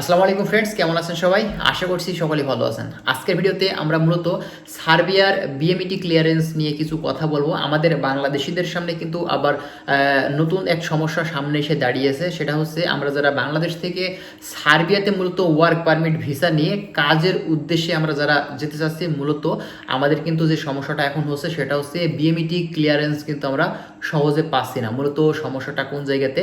আসসালামু আলাইকুম ফ্রেন্ডস কেমন আছেন সবাই? আশা করছি সকলেই ভালো আছেন। আজকের ভিডিওতে আমরা মূলত সার্বিয়ার বিএমইটি ক্লিয়ারেন্স নিয়ে কিছু কথা বলব। আমাদের বাংলাদেশিদের সামনে কিন্তু আবার নতুন এক সমস্যা সামনে এসে দাঁড়িয়েছে। সেটা হচ্ছে আমরা যারা বাংলাদেশ থেকে সার্বিয়াতে মূলত ওয়ার্ক পারমিট ভিসা নিয়ে কাজের উদ্দেশ্যে আমরা যারা যেতে চাচ্ছি, মূলত আমাদের কিন্তু যে সমস্যাটা এখন হচ্ছে সেটা হচ্ছে বিএমইটি ক্লিয়ারেন্স কিন্তু আমরা সহজে পাচ্ছি না। মূলত সমস্যাটা কোন জায়গাতে?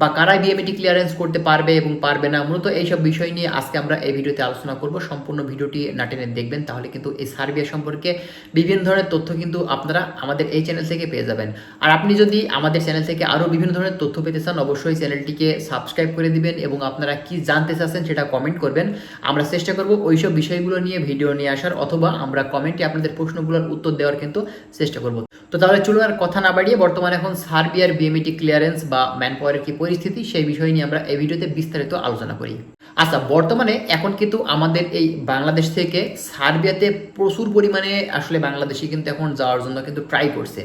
বা কারা বিএমইটি ক্লিয়ারেন্স করতে পারবে এবং পারবে না, মূলত এইসব বিষয় নিয়ে আজকে আমরা এই ভিডিওতে আলোচনা করব। সম্পূর্ণ ভিডিওটি নাটেনে দেখবেন, তাহলে কিন্তু এই সার্বিয়া সম্পর্কে বিভিন্ন ধরনের তথ্য কিন্তু আপনারা আমাদের এই চ্যানেল থেকে পেয়ে যাবেন। আর আপনি যদি আমাদের চ্যানেল থেকে আরও বিভিন্ন ধরনের তথ্য পেতে চান, অবশ্যই চ্যানেলটিকে সাবস্ক্রাইব করে দিবেন এবং আপনারা কি জানতে চাচ্ছেন সেটা কমেন্ট করবেন। আমরা চেষ্টা করব ওইসব বিষয়গুলো নিয়ে ভিডিও নিয়ে আসার, অথবা আমরা কমেন্টে আপনাদের প্রশ্নগুলোর উত্তর দেওয়ার কিন্তু চেষ্টা করব। তো তাহলে চলুন আর কথা না বাড়িয়ে বর্তমানে এখন সার্বিয়ার বিএমইটি ক্লিয়ারেন্স বা ম্যান পাওয়ারের কি পরিস্থিতি সেই বিষয় নিয়ে আমরা এই ভিডিওতে বিস্তারিত আলোচনা করি। আচ্ছা বর্তমানে এখন কিন্তু আমাদের এই বাংলাদেশ থেকে সার্বিয়াতে প্রচুর পরিমাণে আসলে বাংলাদেশি কিন্তু এখন যাওয়ার জন্য কিন্তু ট্রাই করছে।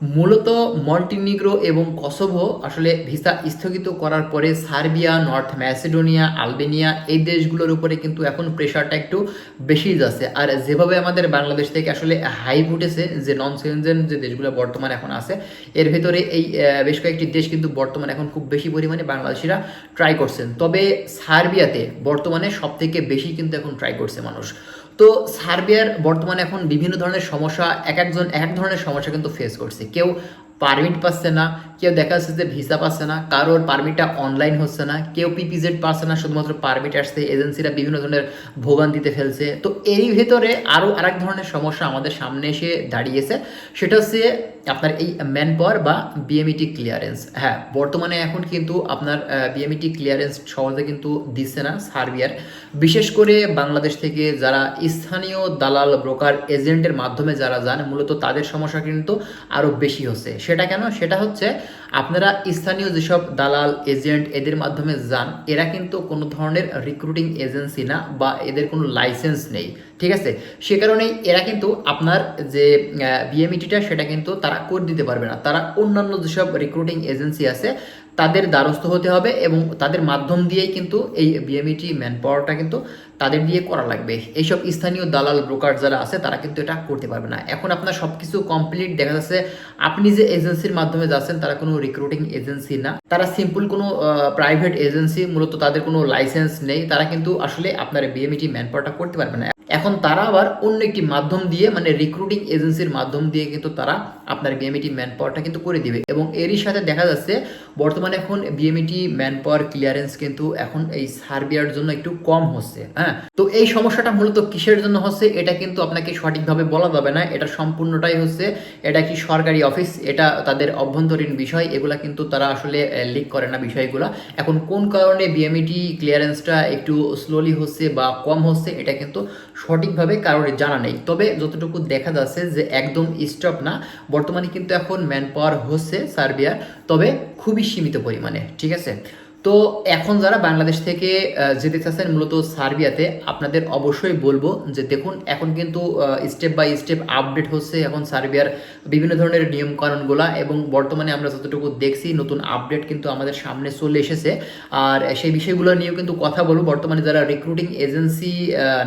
মূলত মন্টিনিগ্রো এবং কসোভো আসলে ভিসা স্থগিত করার পরে সার্বিয়া, নর্থ ম্যাসিডোনিয়া, আলবেনিয়া এই দেশগুলোর উপরে কিন্তু এখন প্রেশারটা একটু বেশি যাচ্ছে। আর যেভাবে আমাদের বাংলাদেশ থেকে আসলে হাইপ উঠেছে যে নন সেনজেন যে দেশগুলো বর্তমানে এখন আছে, এর ভেতরে এই বেশ কয়েকটি দেশ কিন্তু বর্তমানে এখন খুব বেশি পরিমাণে বাংলাদেশিরা ট্রাই করছেন। তবে সার্বিয়াতে বর্তমানে সব থেকে বেশি কিন্তু এখন ট্রাই করছে মানুষ। তো সার্বিয়ার বর্তমানে এখন বিভিন্ন ধরনের সমস্যা, এক একজন এক এক ধরনের সমস্যা কিন্তু ফেস করছে। কেউ পারমিট পাচ্ছে না, কেউ দেখা যাচ্ছে যে ভিসা পাচ্ছে না, কারোর পারমিটটা অনলাইন হচ্ছে না, কেউ পিপিজেড পাচ্ছে না, শুধুমাত্র পারমিট আসছে এজেন্সিরা বিভিন্ন ধরনের ভোগান্তিতে ফেলছে। তো এরই ভেতরে আরও আরেক ধরনের সমস্যা আমাদের সামনে এসে দাঁড়িয়েছে, সেটা হচ্ছে আপনার এই ম্যান পাওয়ার বা বিএমইটি ক্লিয়ারেন্স হ্যাঁ বর্তমানে এখন কিন্তু আপনার বিএমইটি ক্লিয়ারেন্স সহজে কিন্তু দিচ্ছে না সার্বিয়ার বিশেষ করে বাংলাদেশ থেকে যারা স্থানীয় দালাল, ব্রোকার, এজেন্টের মাধ্যমে যারা যান, মূলত তাদের সমস্যা কিন্তু আরও বেশি হচ্ছে। সেটা কেন? সেটা হচ্ছে আপনারা স্থানীয় যেসব দালাল, এজেন্ট এদের মাধ্যমে যান, এরা কিন্তু কোনো ধরনের রিক্রুটিং এজেন্সি না বা এদের কোনো লাইসেন্স নেই, ঠিক আছে? সে কারণেই এরা কিন্তু আপনার যে বিএমইটিটা সেটা কিন্তু তারা করে দিতে পারবে না। তারা অন্যান্য যেসব রিক্রুটিং এজেন্সি আছে তাদের দ্বারস্থ হতে হবে এবং তাদের মাধ্যম দিয়েই কিন্তু এই বিএমইটি ম্যান পাওয়ারটা কিন্তু তাদের দিয়ে করা লাগবে। এইসব স্থানীয় দালাল ব্রোকার যারা আছে, তারা কিন্তু এটা করতে পারবে না। এখন আপনার সব কিছু কমপ্লিট দেখা যাচ্ছে, আপনি যে এজেন্সির মাধ্যমে যাচ্ছেন, তারা কোনো রিক্রুটিং এজেন্সি না। তারা সিম্পল কোনো প্রাইভেট এজেন্সি মূলত তাদের কোনো লাইসেন্স নেই। তারা কিন্তু আসলে আপনার বিএমইটি ম্যান পাওয়ারটা করতে পারবে না। এখন তারা আবার অন্য একটি মাধ্যম দিয়ে মানে রিক্রুটিং এজেন্সির মাধ্যম দিয়ে কিন্তু তারা আপনার বিএমইটি ম্যান পাওয়ারটা কিন্তু করে দিবে। এবং এরই সাথে দেখা যাচ্ছে, বর্তমানে এখন বিএমইটি ম্যান পাওয়ার ক্লিয়ারেন্স কিন্তু এখন এই সার্বিয়ার জন্য একটু কম হচ্ছে হ্যাঁ? তো এই সমস্যাটা মূলত কিসের জন্য হচ্ছে, এটা কিন্তু আপনাকে সঠিকভাবে বলা যাবে না। এটা সম্পূর্ণটাই হচ্ছে, এটা কি সরকারি অফিস, এটা তাদের অভ্যন্তরীণ বিষয়, এগুলা কিন্তু তারা আসলে লিক করে না বিষয়গুলো। এখন কোন কারণে বিএমইটি ক্লিয়ারেন্সটা একটু স্লোলি হচ্ছে বা কম হচ্ছে, এটা কিন্তু সঠিকভাবে কারোর জানা নেই। তবে যতটুকু দেখা যাচ্ছে যে একদম স্টপ না, বর্তমানে কিন্তু এখন ম্যান পাওয়ার হচ্ছে সার্বিয়ার, তবে খুবই সীমিত পরিমাণে, ঠিক আছে? তো এখন যারা বাংলাদেশ থেকে যেতে চাচ্ছেন মূলত সার্বিয়াতে, আপনাদের অবশ্যই বলব যে দেখুন, এখন কিন্তু স্টেপ বাই স্টেপ আপডেট হচ্ছে এখন সার্বিয়ার বিভিন্ন ধরনের নিয়ম কানুনগুলা এবং বর্তমানে আমরা যতটুকু দেখছি, নতুন আপডেট কিন্তু আমাদের সামনে চলে এসেছে। আর সেই বিষয়গুলো নিয়েও কিন্তু কথা বলব। বর্তমানে যারা রিক্রুটিং এজেন্সি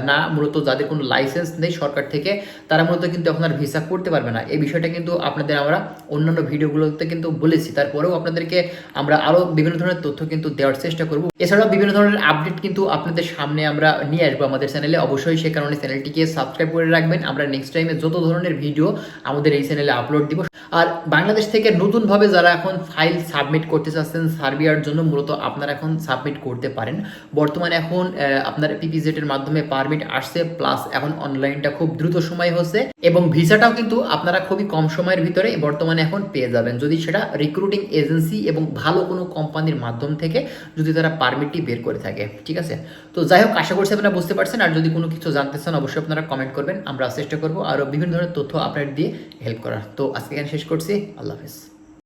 না, মূলত যাদের কোনো লাইসেন্স নেই সরকার থেকে, তারা মূলত কিন্তু এখন আর ভিসা করতে পারবে না। এই বিষয়টা কিন্তু আপনাদের আমরা অন্যান্য ভিডিওগুলোতে কিন্তু বলেছি। তারপরেও আপনাদেরকে আমরা আরও বিভিন্ন ধরনের তথ্য কিন্তু দেওয়ার চেষ্টা করব। এছাড়াও বিভিন্ন ধরনের আপডেট কিন্তু আপনাদের সামনে আমরা নিয়ে আসব আমাদের চ্যানেলে অবশ্যই সে কারণে চ্যানেলটিকে সাবস্ক্রাইব করে রাখবেন। আমরা নেক্সট টাইমে যত ধরনের ভিডিও আমাদের এই চ্যানেলে আপলোড দিব। আর বাংলাদেশ থেকে নতুনভাবে যারা এখন ফাইল সাবমিট করতে চাচ্ছেন সার্বিয়ার জন্য, মূলত আপনারা এখন সাবমিট করতে পারেন। বর্তমানে এখন আপনার পিপিজেড এর মাধ্যমে পারমিট আসছে প্লাস এখন অনলাইনটা খুব দ্রুত সময় হচ্ছে। এবং ভিসাটাও কিন্তু আপনারা খুবই কম সময়ের ভিতরে বর্তমানে এখন পেয়ে যাবেন। যদি সেটা রিক্রুটিং এজেন্সি এবং ভালো কোনো কোম্পানির মাধ্যম থেকে যদি তারা পারমিটটি বের করে থাকে, ঠিক আছে? তো যাই হোক, আশা করছি আপনারা বুঝতে পারছেন। আর যদি কোনো কিছু জানতে চান, অবশ্যই আপনারা কমেন্ট করবেন। আমরা চেষ্টা করব আরও বিভিন্ন ধরনের তথ্য আপডেট দিয়ে হেল্প করার। তো আজকে এখানে শেষ করছি। আল্লাহ হাফিজ।